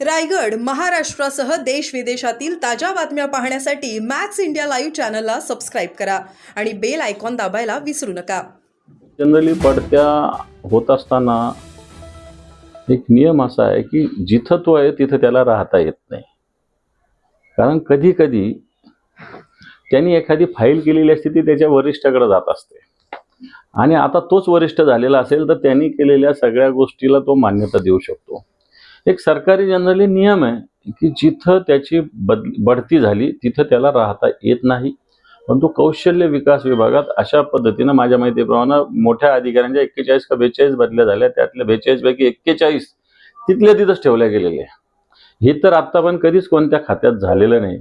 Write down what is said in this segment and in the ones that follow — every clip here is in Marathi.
रायगड महाराष्ट्रासह देश विदेशातील ताज्या बातम्या पाहण्यासाठी मॅक्स इंडिया लाईव्ह चॅनलला सबस्क्राईब करा आणि बेल आयकॉन दाबायला विसरू नका. जनरली पडत्या होत असताना एक नियम असा आहे की जिथं तो आहे तिथं त्याला राहता येत नाही. कारण कधी कधी त्यांनी एखादी फाईल केलेली असते ती त्याच्या वरिष्ठाकडे जात असते. आणि आता तोच वरिष्ठ झालेला असेल तर त्यांनी केलेल्या सगळ्या गोष्टीला तो मान्यता देऊ शकतो. एक सरकारी जनरली नियम आहे की जिथं त्याची बद बढती झाली तिथं त्याला राहता येत नाही. परंतु कौशल्य विकास विभागात अशा पद्धतीनं माझ्या माहितीप्रमाणे मोठ्या अधिकाऱ्यांच्या एक्केचाळीस का बेचाळीस बदल्या झाल्या. त्यातल्या बेचाळीस पैकी एक्केचाळीस तिथल्या तिथंच ठेवल्या गेलेल्या आहे हे तर आत्ता पण कधीच कोणत्या खात्यात झालेलं नाही.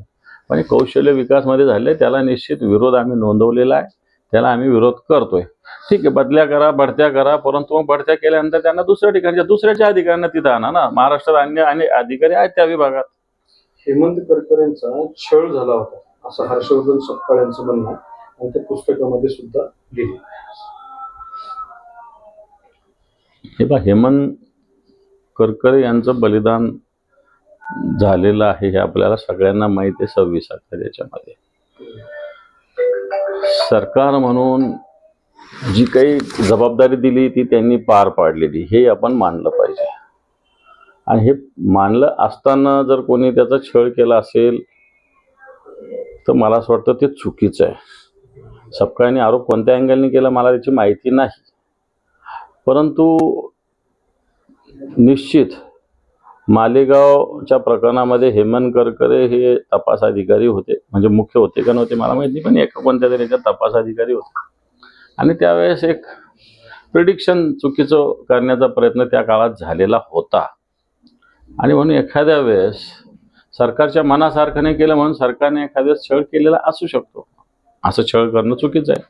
पण कौशल्य विकासमध्ये झाले त्याला निश्चित विरोध आम्ही नोंदवलेला आहे. त्याला आम्ही विरोध करतोय. ठीक आहे बदल्या करा बढत्या करा परंतु मग बढत्या केल्यानंतर त्यांना दुसऱ्या ठिकाणच्या दुसऱ्याच्या अधिकाऱ्यांना तिथं आणा ना. महाराष्ट्रात अन्य आणि अधिकारी आहेत त्या विभागात. हेमंत करकर यांचा छळ झाला होता असं हर्षवर्धन सपकाळ यांचं म्हणणं आणि त्या पुस्तकामध्ये सुद्धा लिहिले हे पहा हेमंत करकरे यांचं बलिदान झालेलं आहे हे आपल्याला सगळ्यांना माहिती आहे सव्वीस अठरा याच्यामध्ये सरकार म्हणून जी काही जबाबदारी दिली ती त्यांनी पार पाडलेली. हे आपण मानलं पाहिजे. आणि हे मानलं असताना जर कोणी त्याचा छळ केला असेल तर मला असं वाटतं ते चुकीचं आहे. सपकाळने आरोप कोणत्या अँगलने केला मला त्याची माहिती नाही. परंतु निश्चित मालेगावच्या प्रकरणामध्ये हेमंत करकरे हे तपास अधिकारी होते. म्हणजे मुख्य होते का नव्हते मला माहिती नाही, पण एका कोणत्या तरी याच्यात तपास अधिकारी होते. आणि त्यावेळेस एक प्रिडिक्शन चुकीचं करण्याचा प्रयत्न त्या काळात झालेला होता. आणि म्हणून एखाद्या वेळेस सरकारच्या मनासारखं नाही केलं म्हणून सरकारने एखाद्या छळ केलेला असू शकतो. असं छळ करणं चुकीचं आहे.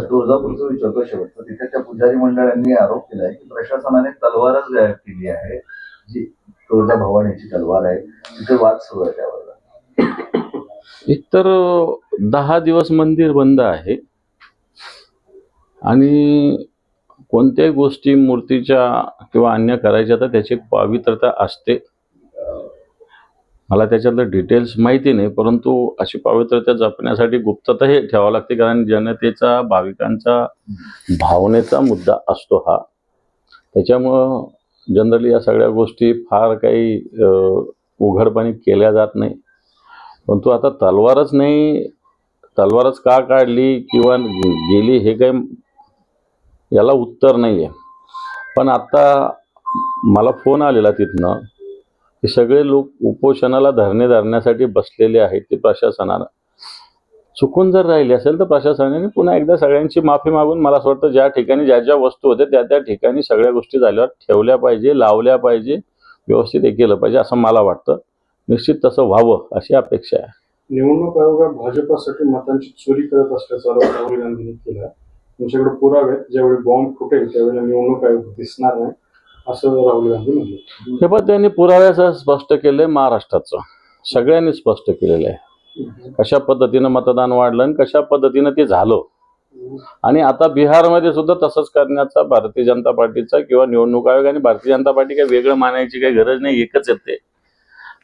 तुळजापूरचं विचारतो शेवटचं. तिथे त्या पुजारी मंडळांनी आरोप केलाय की प्रशासनाने तलवारच गायब केली आहे. जी तुळजा भवानीची तलवार आहे तिथे वाद सुरू आहे त्यावर. एकतर दहा दिवस मंदिर बंद आहे. आणि कोणत्याही गोष्टी मूर्तीच्या किंवा अन्य करायच्या तर त्याची पावित्रता असते. मला त्याच्यातलं डिटेल्स माहिती नाही परंतु अशी पावित्रता जपण्यासाठी गुप्तता हे ठेवावं लागते कारण जनतेचा भाविकांचा भावनेचा मुद्दा असतो हा. त्याच्यामुळं जनरली या सगळ्या गोष्टी फार काही उघडपणे केल्या जात नाही. परंतु आता तलवारच नाही तलवारच का काढली किंवा गेली हे काही याला उत्तर नाही आहे पण आत्ता मला फोन आलेला तिथनं की सगळे लोक उपोषणाला धरणे धरण्यासाठी बसलेले आहेत ते प्रशासनानं. चुकून जर राहिली असेल तर प्रशासनाने पुन्हा एकदा सगळ्यांची माफी मागून मला असं वाटतं ज्या ठिकाणी ज्या ज्या वस्तू होत्या त्या त्या ठिकाणी सगळ्या गोष्टी झाल्यावर ठेवल्या पाहिजे लावल्या पाहिजे व्यवस्थित हे केलं पाहिजे असं मला वाटतं. निश्चित तसं व्हावं अशी अपेक्षा आहे. निवडणूक आयोग भाजपासाठी मतांची चोरी करत असल्याचा आरोप राहुल गांधींनी केला. तुमच्याकडे पुरावे आहेत ज्यावेळी बॉम्ब फुटेल त्यावेळेला निवडणूक आयोग दिसणार नाही असं राहुल गांधी म्हणले. हे पण त्यांनी पुराव्यासह स्पष्ट केलंय महाराष्ट्राचं. सगळ्यांनी स्पष्ट केलेलं आहे. कशा पद्धतीनं मतदान वाढलं आणि कशा पद्धतीनं ते झालं? आणि आता बिहारमध्ये सुद्धा तसंच करण्याचा भारतीय जनता पार्टीचा किंवा निवडणूक आयोग आणि भारतीय जनता पार्टी काही वेगळं मानायची काही गरज नाही एकच येते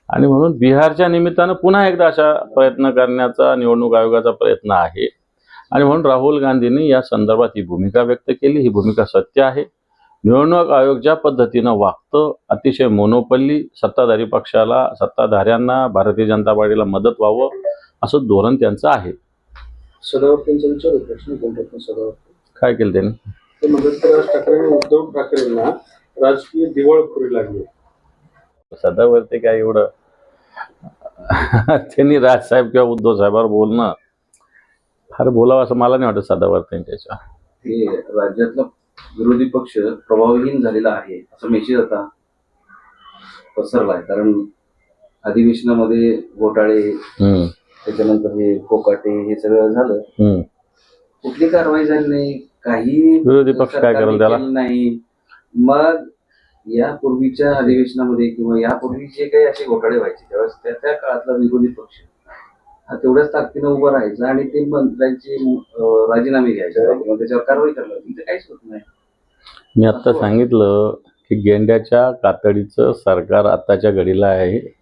आणि म्हणून बिहारच्या निमित्तानं पुन्हा एकदा अशा प्रयत्न करण्याचा निवडणूक आयोगाचा प्रयत्न आहे. आणि म्हणून राहुल गांधींनी या संदर्भात ही भूमिका व्यक्त केली. ही भूमिका सत्य आहे. निवडणूक आयोग ज्या पद्धतीनं वागतं अतिशय मोनोपल्ली सत्ताधारी पक्षाला सत्ताधाऱ्यांना भारतीय जनता पार्टीला मदत व्हावं असं धोरण त्यांचं आहे. काय केलं त्यांनी? ठाकरे उद्धव ठाकरेंना राजकीय दिवाळखोरी लागली. सदावरती काय एवढं? त्यांनी राजसाहेब किंवा उद्धव साहेबांवर बोलणं फार बोलावं असं मला नाही वाटत सदावरती त्यांच्याच्या हे राज्यातला विरोधी पक्ष प्रभावहीन झालेला आहे असं मेसेज आता पसरलाय. कारण अधिवेशनामध्ये घोटाळे त्याच्यानंतर हे कोकाटे हे सगळं झालं. कुठली कारवाई झाली नाही काही विरोधी पक्ष काय करेल त्याला? नाही. मग यापूर्वीच्या अधिवेशनामध्ये किंवा यापूर्वी जे काही असे घोटाळे व्हायचे त्यावेळेस त्या त्या काळातला विरोधी पक्ष हा तेवढ्याच ताकदीनं उभा राहायचा आणि ते मंत्र्यांचे राजीनामे घ्यायचे. किंवा त्याच्यावर कारवाई करणार. इथे काहीच होत नाही. मी आत्ता सांगितलं की गेंड्याच्या कातडीचं सरकार आत्ताच्या घडीला आहे.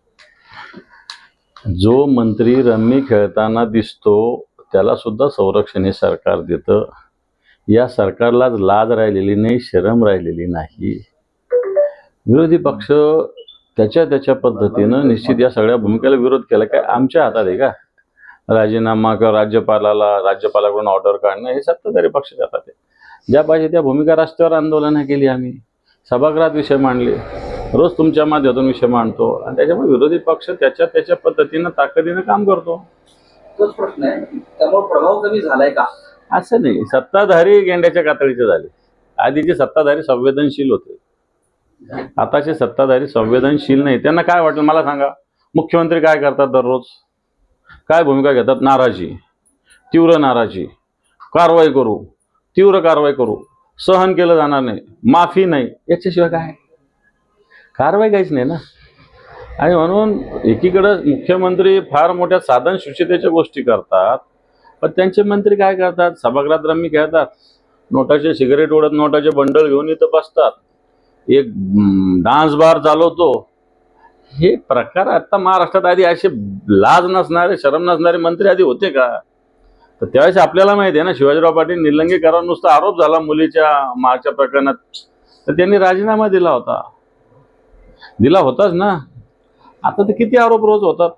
जो मंत्री रम्मी खेळताना दिसतो त्याला सुद्धा संरक्षण हे सरकार देतं. या सरकारलाच लाज राहिलेली नाही शरम राहिलेली नाही. विरोधी पक्ष त्याच्या त्याच्या पद्धतीनं निश्चित या सगळ्या भूमिकेला विरोध केला. काय आमच्या हातात आहे का? राजीनामा किंवा राज्यपालाला राज्यपालाकडून ऑर्डर काढणं हे सत्ताधारी पक्षाच्या हातात आहे. ज्या पाहिजे त्या भूमिका रस्त्यावर आंदोलनं केली आम्ही. सभागृहात विषय मांडले. रोज तुमच्या माध्यमातून विषय मांडतो. आणि त्याच्यामुळे विरोधी पक्ष त्याच्या त्याच्या पद्धतीनं ताकदीनं काम करतो. तोच प्रश्न आहे. त्यामुळे प्रभाव कमी झालाय का? असं नाही. सत्ताधारी गेंड्याच्या कातडीचे झाले. आधीचे सत्ताधारी संवेदनशील होते. आताचे सत्ताधारी संवेदनशील नाही त्यांना काय वाटलं मला सांगा. मुख्यमंत्री काय करतात दररोज? काय भूमिका घेतात? नाराजी. तीव्र नाराजी. कारवाई करू. तीव्र कारवाई करू. सहन केलं जाणार नाही. माफी नाही. याच्याशिवाय काय? कारवाई काहीच नाही ना. आणि म्हणून एकीकडं मुख्यमंत्री फार मोठ्या साधन सुचितेच्या गोष्टी करतात पण त्यांचे मंत्री काय करतात? सभागृहात रम्मी खेळतात. नोटाचे सिगरेट ओढत नोटाचे बंडल घेऊन इथं बसतात. एक डान्स बार चालवतो. हे प्रकार आता महाराष्ट्रात आधी असे लाज नसणारे शरम नसणारे मंत्री आधी होते का? तर त्यावेळेस आपल्याला माहिती आहे ना शिवाजीराव पाटील निलंगेकरांवर नुसता आरोप झाला मुलीच्या मागच्या प्रकरणात. तर त्यांनी राजीनामा दिला होता. दिला होताच ना. आता तर किती आरोप रोज होतात.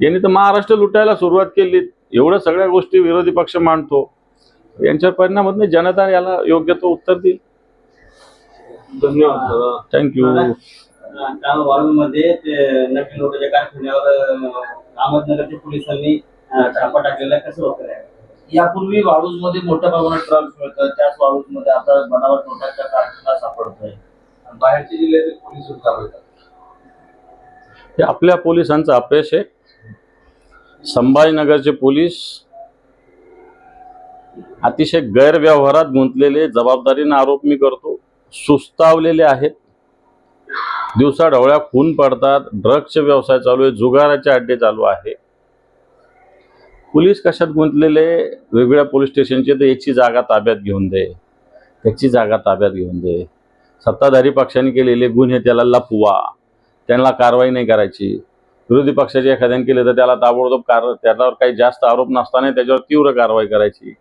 यांनी तर महाराष्ट्र लुटायला सुरुवात केली. एवढ्या सगळ्या गोष्टी विरोधी पक्ष मांडतो. यांच्यावर परिणाम होत नाही. जनता याला योग्य तो उत्तर देईल. धन्यवाद थँक्यू नकली नोटाच्या कारखान्यावर अहमदनगरच्या पोलिसांनी छापा टाकलेला. कसं होतं यापूर्वी वाळूजमध्ये मोठ्या प्रमाणात ड्रग्ज मिळतात त्याच वाळूजमध्ये आता बनावट नोटांचा कारखाना सापडतोय. आणि बाहेरच्या जिल्ह्यातील पोलीस सुद्धा मिळतात. हे आपल्या पोलिसांचं अपयश आहे. संभाजीनगरचे पोलीस अतिशय गैरव्यवहारात गुंतलेले जबाबदारीनं आरोप मी करतो सुस्तावलेले आहेत. दिवसा ढवळ्या खून पडतात ड्रग्सचे व्यवसाय चालू आहे जुगाराचे अड्डे चालू आहे. पोलीस कशात गुंतलेले? वेगवेगळ्या पोलीस स्टेशनचे तर याची जागा ताब्यात घेऊन दे. त्याची जागा ताब्यात घेऊन दे. सत्ताधारी पक्षाने केलेले गुन्हे त्याला लपवा. त्यांना कारवाई नाही करायची. विरोधी पक्षाचे एखाद्याने केले तर त्याला ताबडतोब कार त्याच्यावर काही जास्त आरोप नसताना त्याच्यावर तीव्र कारवाई करायची.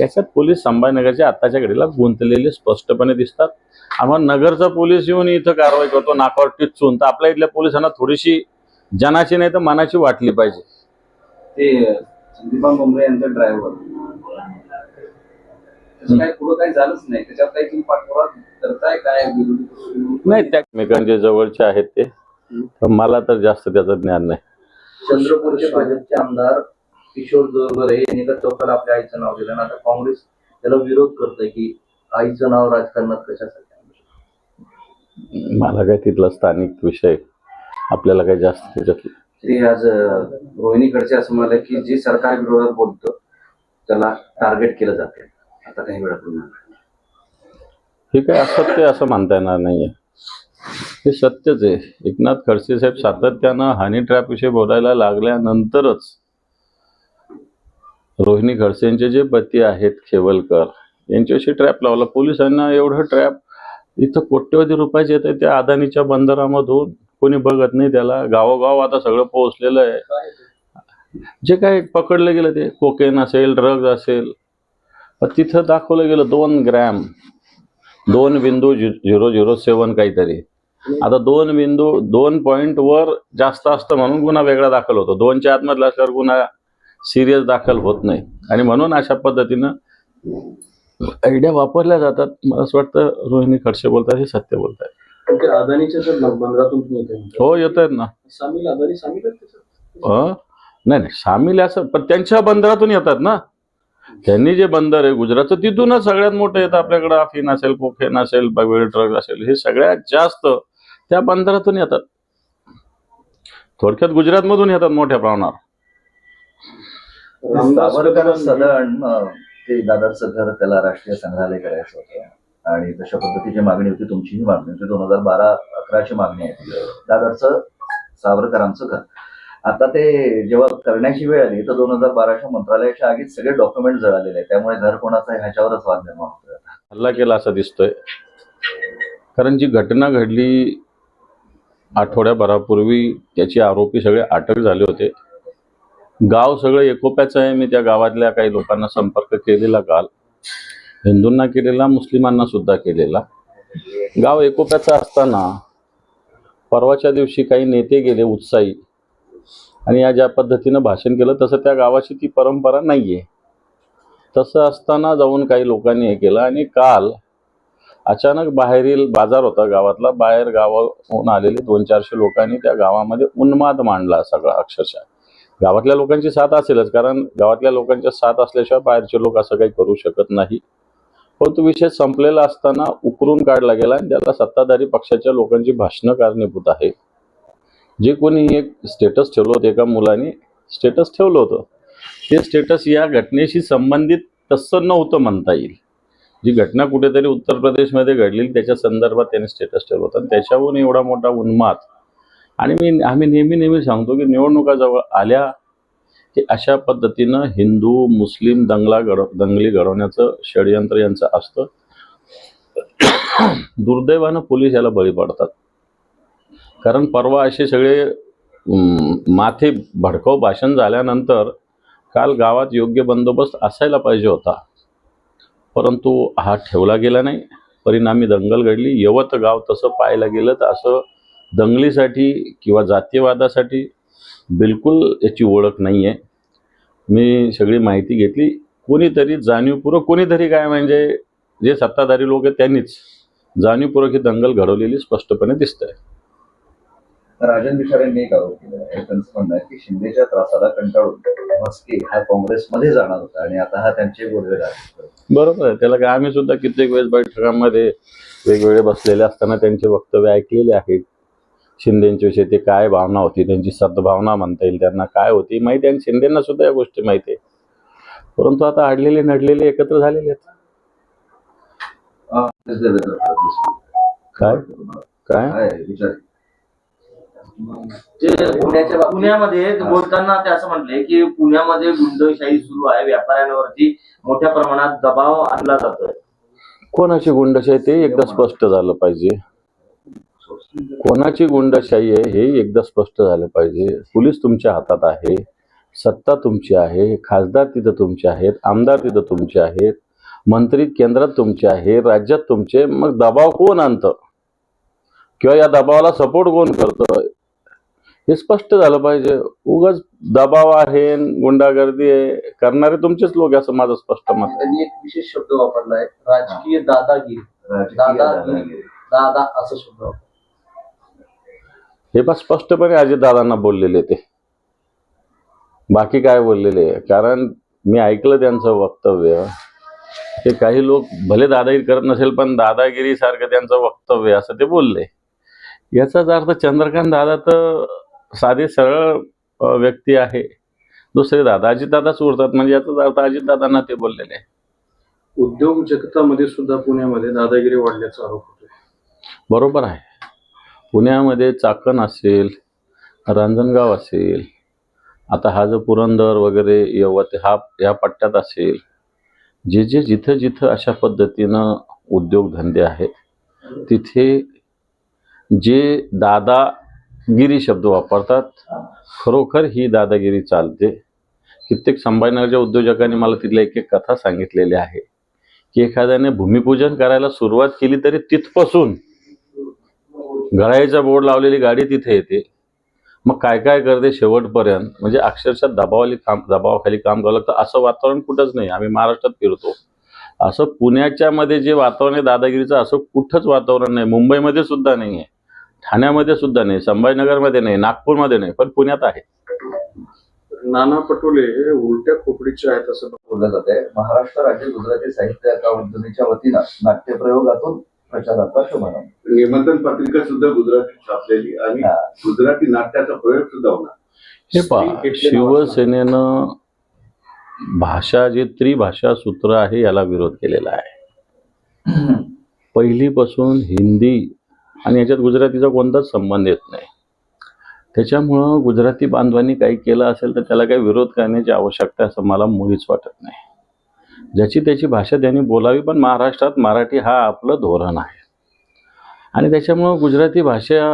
याच्यात पोलीस संभाजीनगरचे आत्ताच्या घडीला गुंतलेले स्पष्टपणे दिसतात. आम्हाला नगरचा पोलीस येऊन इथं कारवाई करतो नाकावर टिचून तर आपल्या इथल्या पोलिसांना थोडीशी जनाची नाही तर मनाची वाटली पाहिजे. ते संदीपान बोंबरे यांचा ड्रायव्हर काय पुढं काही झालंच नाही. त्याच्यावर काही तुम्ही पाठपुरावा करताय काय विरोधी पक्ष? नाही त्या एकमेकांचे जवळचे आहेत ते. तर मला तर जास्त त्याचं ज्ञान नाही. चंद्रपूरचे भाजपचे आमदार किशोर जोरगरे यांनी तर चौकाला आपल्या आईचं नाव दिलं? आणि आता काँग्रेस त्याला विरोध करतोय की आईचं नाव राजकारणात कशासाठी आणलं? मला काय तिथला स्थानिक विषय आपल्याला काही जास्त त्याच्यात ते आज रोहिणीकडचे असं म्हणाले की जे सरकार विरोधात बोलतं त्याला टार्गेट केलं जाते आता काही वेळापूर्वी हे काय असत्य असं म्हणता येणार नाहीये. हे सत्यच आहे. एकनाथ खडसे साहेब सातत्यानं हनी ट्रॅप विषयी बोलायला लागल्यानंतरच रोहिणी खडसेंचे जे पती आहेत खेवलकर यांच्याविषयी ट्रॅप लावला. पोलिसांना एवढं ट्रॅप इथं कोट्यवधी रुपयाचे येत त्या अदानीच्या बंदरामधून. कोणी बघत नाही त्याला. गावोगाव आता सगळं पोहोचलेलं आहे. जे काय पकडलं गेलं ते कोकेन असेल ड्रग्ज असेल तिथं दाखवलं गेलं दोन ग्रॅम दोन बिंदू झिरो झिरो सेवन काहीतरी. आता दोन बिंदू दोन पॉईंट वर जास्त असतं म्हणून गुन्हा वेगळा दाखल होतो. दोनच्या आतमधला असल्यावर गुन्हा सिरियस दाखल होत नाही. आणि म्हणून अशा पद्धतीनं आयडिया वापरल्या जातात. मला असं वाटतं रोहिणी खडसे बोलतात हे सत्य बोलतात हो येत आहेत ना? नाही नाही सामील असं पण त्यांच्या बंदरातून येतात ना. त्यांनी जे बंदर आहे गुजरातचं तिथूनच सगळ्यात मोठं येतं आपल्याकडं. अफीन असेल कोकेन असेल वेगवेगळे ड्रग असेल हे सगळ्यात जास्त त्या बंदरातून येतात. थोडक्यात गुजरातमधून येतात मोठ्या प्रमाणावर. सदन अं, ते दादरचं घर त्याला राष्ट्रीय संग्रहालय करायचं होतं. आणि तशा पद्धतीची मागणी होती तुमचीही मागणी होती. दोन हजार बारा अकराची मागणी आहे. ती. दादरचं सावरकरांचं घर. आता ते जेव्हा करण्याची वेळ आली तर दोन हजार बाराच्या मंत्रालयाच्या आगीत सगळे डॉक्युमेंट जळालेले आहेत. त्यामुळे घर कोणाचं ह्याच्यावरच वाद निर्माण होतोय हल्ला केला असं दिसतोय. कारण जी घटना घडली आठवड्याभरापूर्वी त्याचे आरोपी सगळे अटक झाले होते. गाव सगळं एकोप्याचं आहे. मी त्या गावातल्या काही लोकांना संपर्क केलेला काल. हिंदूंना केलेला मुस्लिमांना सुद्धा केलेला. गाव एकोप्याचा असताना परवाच्या दिवशी काही नेते गेले उत्साही. आणि या ज्या पद्धतीनं भाषण केलं तसं त्या गावाची ती परंपरा नाही आहे तसं असताना जाऊन काही लोकांनी हे केलं आणि काल अचानक बाहेरील बाजार होता गावातला बाहेर गावाहून आलेले दोन चारशे लोकांनी त्या गावामध्ये उन्माद मांडला सगळा अक्षरशः. गावातल्या लोकांची साथ असेलच कारण गावातल्या लोकांच्या साथ असल्याशिवाय बाहेरचे लोक असं काही करू शकत नाही. हो, परंतु विषय संपलेला असताना उकरून काढला गेला आणि त्याला सत्ताधारी पक्षाच्या लोकांची भाषणं कारणीभूत आहे. जे कोणी एक स्टेटस ठेवलं होतं एका मुलाने स्टेटस ठेवलं होतं. ते स्टेटस या घटनेशी संबंधित तसं नव्हतं म्हणता येईल. जी घटना कुठेतरी उत्तर प्रदेशमध्ये घडलेली त्याच्या संदर्भात त्याने स्टेटस ठेवलं होतं. आणि त्याच्याहून एवढा मोठा उन्माद. आणि मी आम्ही नेहमी नेहमी सांगतो की निवडणुका जवळ आल्या की अशा पद्धतीनं हिंदू मुस्लिम दंगला घड दंगली घडवण्याचं षडयंत्र यांचं असतं. दुर्दैवानं पोलीस याला बळी पडतात. कारण परवा असे सगळे माथे भडकव भाषण झाल्यानंतर काल गावात योग्य बंदोबस्त असायला पाहिजे होता. परंतु हा ठेवला गेला नाही. परिणामी दंगल घडली. यवत गाव तसं पाहायला गेलं तर असं दंगलीसाठी किंवा जातीयवादासाठी बिलकुल याची ओळख नाही आहे मी सगळी माहिती घेतली. कोणीतरी जाणीवपूर्वक कोणीतरी काय म्हणजे जे सत्ताधारी लोक आहेत त्यांनीच जाणीवपूर्वक ही दंगल घडवलेली स्पष्टपणे दिसत आहे राजन विचार यांनी एक आरोप केला आहे. त्यांचं म्हणणं आहे की शिंदेच्या त्रासाला कंटाळून मस्के हा काँग्रेसमध्ये जाणार होता आणि आता हा त्यांचे गोडवे. बरोबर आहे. त्याला काय आम्ही सुद्धा कित्येक वेळेस बैठकांमध्ये वेगवेगळे बसलेले असताना त्यांचे वक्तव्य ऐकलेले आहेत. शिंदेच्या विषयी ते काय भावना होती त्यांची सद्भावना म्हणता येईल त्यांना काय होती माहिती आणि शिंदेना सुद्धा या गोष्टी माहिती आहे. परंतु आता अडलेले नडलेले एकत्र झालेले आहेत. काय? काय? काय? विचार. ते पुण्याच्या पुण्यामध्ये बोलताना ते असं म्हटले की पुण्यामध्ये गुंडशाही सुरू आहे. व्यापाऱ्यांवरती मोठ्या प्रमाणात दबाव आणला जातोय. कोणाची गुंडशाही ते एकदा स्पष्ट झालं पाहिजे. कोणाची गुंडशाही आहे हे एकदा स्पष्ट झालं पाहिजे. पोलीस तुमच्या हातात आहे सत्ता तुमची आहे खासदार तिथं तुमचे आहेत आमदार तिथं तुमचे आहेत मंत्री केंद्रात तुमचे आहे राज्यात तुमचे मग दबाव कोण आणतं? किंवा या दबावाला सपोर्ट कोण करतं? हे स्पष्ट झालं पाहिजे. उगाच दबाव आहे गुंडागर्दी आहे करणारे तुमचेच लोक आहे असं माझं स्पष्ट मत आहे. त्यांनी एक विशेष शब्द वापरलाय राजकीय दादागिरी. राजकीय दादागिरी. दादागिरी. दादा असं शब्द. हे पण स्पष्टपणे अजितदादांना बोललेले ते. बाकी काय बोललेले? कारण मी ऐकलं त्यांचं वक्तव्य. ते काही लोक भले दादागिरी करत नसेल पण दादागिरी सारखं त्यांचं वक्तव्य असं ते बोलले. याचाच अर्थ चंद्रकांत दादा तर साधे सरळ व्यक्ती आहे. दुसरे दादा अजितदादाच उरतात म्हणजे याचाच अर्थ अजितदादांना ते बोललेले. उद्योग जगतामध्ये सुद्धा पुण्यामध्ये दादागिरी वाढल्याचा आरोप होतोय. बरोबर आहे. पुण्यामध्ये चाकण असेल रांजणगाव असेल आता हा जो पुरंदर वगैरे यवत हा या पट्ट्यात असेल जे जे जिथं जिथं अशा पद्धतीनं उद्योगधंदे आहेत तिथे जे दादागिरी शब्द वापरतात खरोखर ही दादागिरी चालते. कित्येक संभाजीनगरच्या उद्योजकांनी मला तिथल्या एक एक कथा सांगितलेल्या आहे की एखाद्याने भूमिपूजन करायला सुरुवात केली तरी तिथपासून गळाईचा बोर्ड लावलेली गाडी तिथे येते. मग काय काय करते शेवटपर्यंत? म्हणजे अक्षरशः दबावाली काम दबावाखाली काम करावं लागतं. असं वातावरण कुठंच नाही. आम्ही महाराष्ट्रात फिरतो. असं पुण्याच्या मध्ये जे वातावरण आहे दादागिरीचं असं कुठंच वातावरण नाही. मुंबईमध्ये सुद्धा नाही आहे ठाण्यामध्ये सुद्धा नाही. संभाजीनगरमध्ये नाही. नागपूरमध्ये नाही. पण पुण्यात आहे. नाना पटोले हे उलट्या खोपडीचे आहेत असं बोललं जात आहे महाराष्ट्र राज्य गुजराती साहित्य अकादमीच्या वतीनं नाट्यप्रयोगातून प्रचाराचा शुभारंभ निमंत्रण पत्रिका सुद्धा गुजराती छापलेली आणि. गुजराती नाट्याचा प्रयोग सुद्धा होणार. हे पहा शिवसेनेनं भाषा जे त्रिभाषा सूत्र आहे याला विरोध केलेला आहे. पहिलीपासून हिंदी आणि याच्यात गुजरातीचा कोणताच संबंध येत नाही. त्याच्यामुळं गुजराती बांधवांनी काही केलं असेल तर त्याला काही विरोध करण्याची आवश्यकता आहे असं मला मुळीच वाटत नाही. ज्याची त्याची भाषा त्यांनी बोलावी पण महाराष्ट्रात मराठी हा आपलं धोरण आहे. आणि त्याच्यामुळं गुजराती भाषा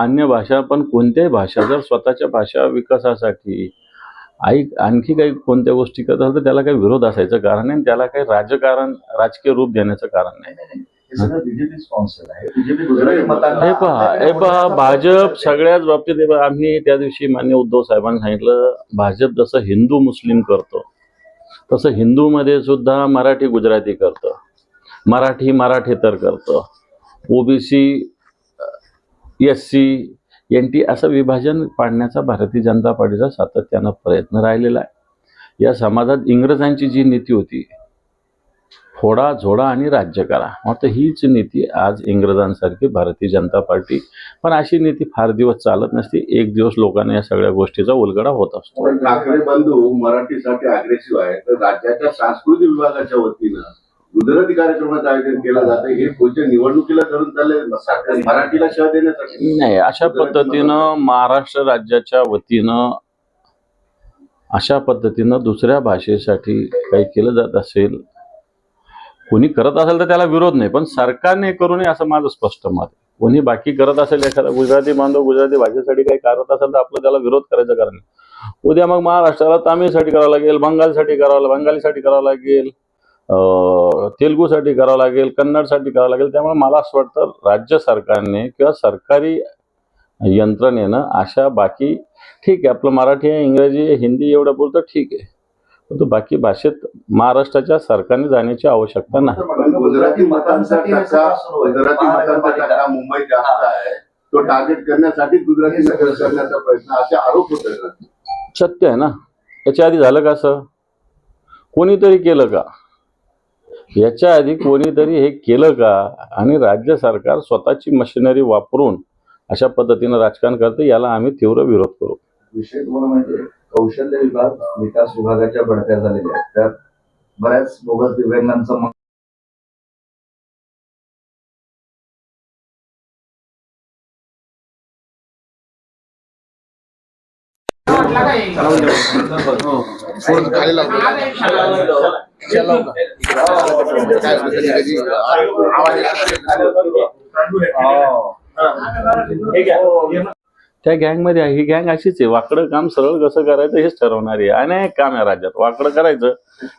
अन्य भाषा पण कोणत्याही भाषा जर स्वतःच्या भाषा विकासासाठी आई आणखी काही कोणत्या गोष्टी करत असेल तर त्याला काही विरोध असायचं कारण नाही त्याला काही राजकारण राजकीय रूप देण्याचं कारण नाही. हे सगळं बीजेपी स्पॉन्सर आहे. बीजेपी गुजराती मतांना पहा हे पहा भाजप सगळ्याच बाबतीत हे आम्ही त्या दिवशी मान्य उद्धव साहेबांनी सांगितलं भाजप जसं हिंदू मुस्लिम करतो तसं हिंदूमध्ये सुद्धा मराठी गुजराती करतं. मराठी मराठेतर करतं. OBC S C N T असं विभाजन पाडण्याचा भारतीय जनता पार्टीचा सातत्यानं प्रयत्न राहिलेला आहे. या समाजात इंग्रजांची जी नीती होती फोडा झोडा आणि राज्य करा. मात्र हीच नीती आज इंग्रजांसारखी भारतीय जनता पार्टी. पण अशी नीती फार दिवस चालत नसते. एक दिवस लोकांना या सगळ्या गोष्टीचा उलगडा होत असतो. पण ठाकरे बंधू मराठीसाठी अग्रेसिव्ह आहे तर राज्याच्या सांस्कृतिक विभागाच्या वतीनं गुजराती कार्यक्रमाचं आयोजन केलं जातं. हे पुढच्या निवडणुकीला धरून चाललंय मराठीला शह देण्यासाठी. नाही अशा पद्धतीनं महाराष्ट्र राज्याच्या वतीनं अशा पद्धतीनं दुसऱ्या भाषेसाठी काही केलं जात असेल कोणी करत असेल तर त्याला विरोध नाही पण सरकारने करू नये असं माझं स्पष्ट मत आहे. कोणी बाकी करत असेल एखादा गुजराती बांधव गुजराती भाषेसाठी काही करत असेल तर आपलं त्याला विरोध करायचं कारण उद्या मग महाराष्ट्राला तामिळसाठी करावं लागेल बंगालसाठी करावं बंगालीसाठी करावं लागेल तेलगूसाठी तेलुगूसाठी करावं लागेल कन्नडसाठी करावं लागेल. त्यामुळे मला असं वाटतं राज्य सरकारने किंवा सरकारी यंत्रणेनं अशा बाकी ठीक आहे आपलं मराठी आहे इंग्रजी आहे हिंदी एवढं बोलतं ठीक आहे. परंतु बाकी भाषेत महाराष्ट्राच्या सरकारने जाण्याची आवश्यकता नाही. गुजराती टक्का गुजराती मतांचा मुंबईत जास्त आहे. तो टार्गेट करण्यासाठी गुजराती करण्याचा प्रयत्न असे आरोप होत आहेत. सत्य आहे ना? याच्या आधी झालं का असं कोणीतरी केलं का? याच्या आधी कोणीतरी हे केलं का? आणि राज्य सरकार स्वतःची मशिनरी वापरून अशा पद्धतीनं राजकारण करते याला आम्ही तीव्र विरोध करू. विषय तुम्हाला म्हणजे कौशल्य विभाग विकास विभागाच्या बढत्या झालेल्या आहेत. त्यात बऱ्याच बोगस दिव्यांगांचं हो. त्या गँगमध्ये ही गँग अशीच आहे. वाकडं काम सरळ कसं करायचं हेच ठरवणारी आहे. अनेक काम आहे राज्यात. वाकडं करायचं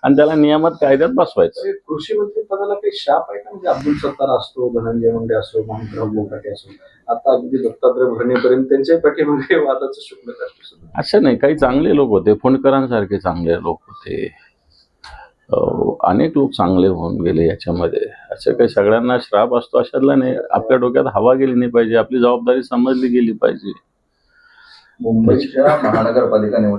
आणि त्याला नियमात कायद्यात बसवायचं. कृषी मंत्री पदाला काही शाप आहे का? म्हणजे अब्दुल सत्तार असतो धनंजय मुंडे असो माणिकराव बोकाटे असो. आता अगदी दत्तात्रय भरणेपर्यंत त्यांच्याही पाठीमागे वादाचं शुक्ल असं नाही. काही चांगले लोक होते. फुंडकरांसारखे चांगले लोक होते. अनेक लोक चांगले होऊन गेले याच्यामध्ये. असं काही सगळ्यांना श्राप असतो अशातला नाही. आपल्या डोक्यात हवा गेली नाही पाहिजे. आपली जबाबदारी समजली गेली पाहिजे. मुंबईच्या महानगरपालिका निवडणुकीत